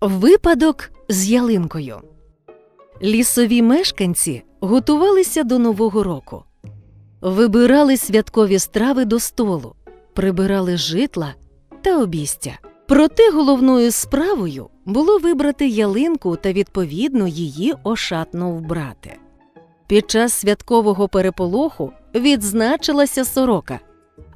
Випадок з ялинкою. Лісові мешканці готувалися до Нового року. Вибирали святкові страви до столу, прибирали житла та обістя. Проте головною справою було вибрати ялинку та відповідно її ошатно вбрати. Під час святкового переполоху відзначилася сорока.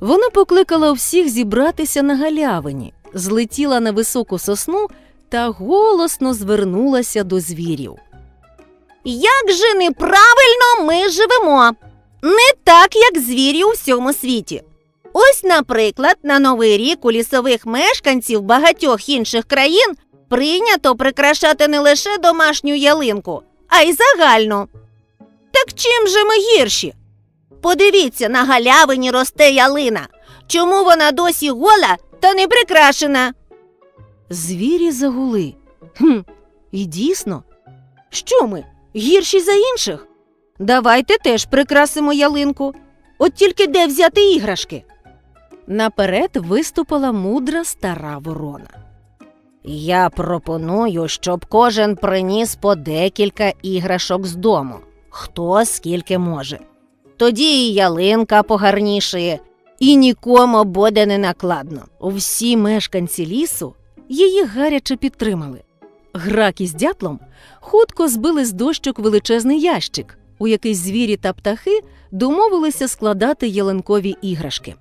Вона покликала всіх зібратися на галявині, злетіла на високу сосну та голосно звернулася до звірів. Як же неправильно ми живемо? Не так, як звірі у всьому світі. Ось, наприклад, на Новий рік у лісових мешканців багатьох інших країн прийнято прикрашати не лише домашню ялинку, а й загальну. Так чим же ми гірші? Подивіться, на галявині росте ялина. Чому вона досі гола та не прикрашена? Звірі загули. Хм, і дійсно, Що ми? Гірші за інших? Давайте теж прикрасимо ялинку. От тільки де взяти іграшки? наперед виступила мудра стара ворона. Я пропоную, щоб кожен приніс по декілька іграшок з дому, хто скільки може. Тоді і ялинка погарнішає, і нікому буде не накладно. Всі мешканці лісу її гаряче підтримали. Грак із дятлом хутко збили з дощок величезний ящик, у який звірі та птахи домовилися складати ялинкові іграшки.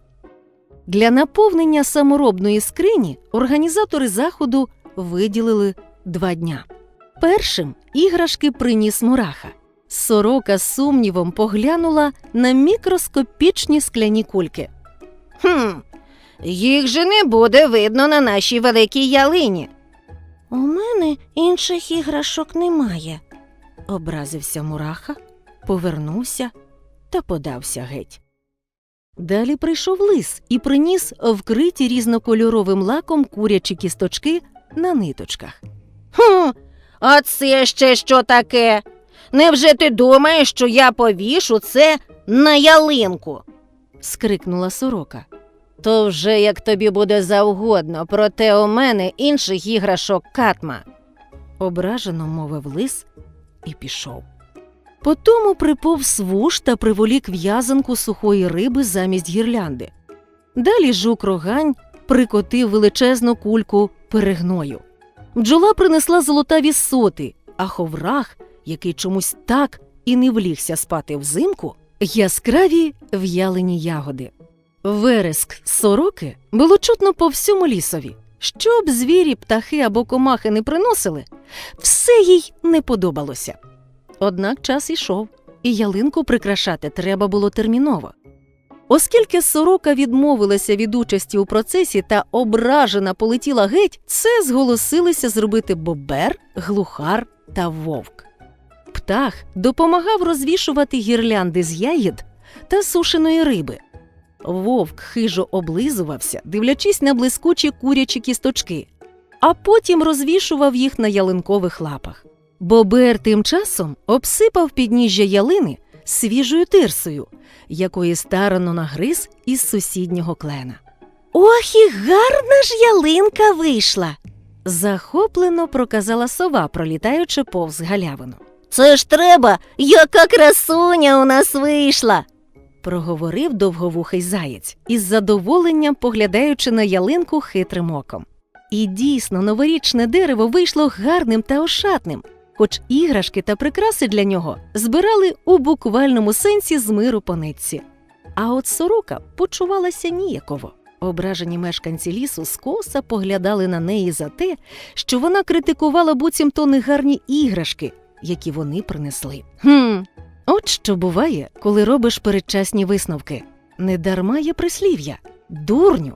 Для наповнення саморобної скрині організатори заходу виділили два дня. Першим іграшки приніс мураха. Сорока з сумнівом поглянула на мікроскопічні скляні кульки. Хм, їх же не буде видно на нашій великій ялині. У мене інших іграшок немає. Образився мураха, повернувся та подався геть. Далі прийшов лис і приніс вкриті різнокольоровим лаком курячі кісточки на ниточках. Хм, а це ще що таке? Невже ти думаєш, що я повішу це на ялинку? скрикнула сорока. То вже як тобі буде завгодно, проте у мене інших іграшок катма. ображено мовив лис і пішов. Потому приповз вуш та приволік в'язанку сухої риби замість гірлянди. Далі жук рогань прикотив величезну кульку перегною. Бджола принесла золотаві соти, а ховрах, який чомусь так і не влігся спати взимку, яскраві в'ялені ягоди. Вереск сороки було чутно по всьому лісові. Щоб звірі, птахи або комахи не приносили, все їй не подобалося. Однак час ішов, і ялинку прикрашати треба було терміново. Оскільки сорока відмовилася від участі у процесі та ображена полетіла геть, це зголосилися зробити бобер, глухар та вовк. Птах допомагав розвішувати гірлянди з ягід та сушеної риби. Вовк хижо облизувався, дивлячись на блискучі курячі кісточки, а потім розвішував їх на ялинкових лапах. Бобер тим часом обсипав підніжжя ялини свіжою тирсою, якої старано нагриз із сусіднього клена. Ох, і гарна ж ялинка вийшла. Захоплено проказала сова, пролітаючи повз галявину. Це ж треба, яка красуня у нас вийшла. Проговорив довговухий заєць, із задоволенням поглядаючи на ялинку хитрим оком. І дійсно, новорічне дерево вийшло гарним та ошатним, хоч іграшки та прикраси для нього збирали у буквальному сенсі з миру по нитці. А от сорока почувалася ніяково. Ображені мешканці лісу скоса поглядали на неї за те, що вона критикувала буцімто негарні іграшки, які вони принесли. Хм, От що буває, коли робиш передчасні висновки. Недарма є прислів'я дурню,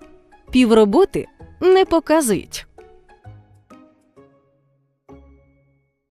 півроботи не показують.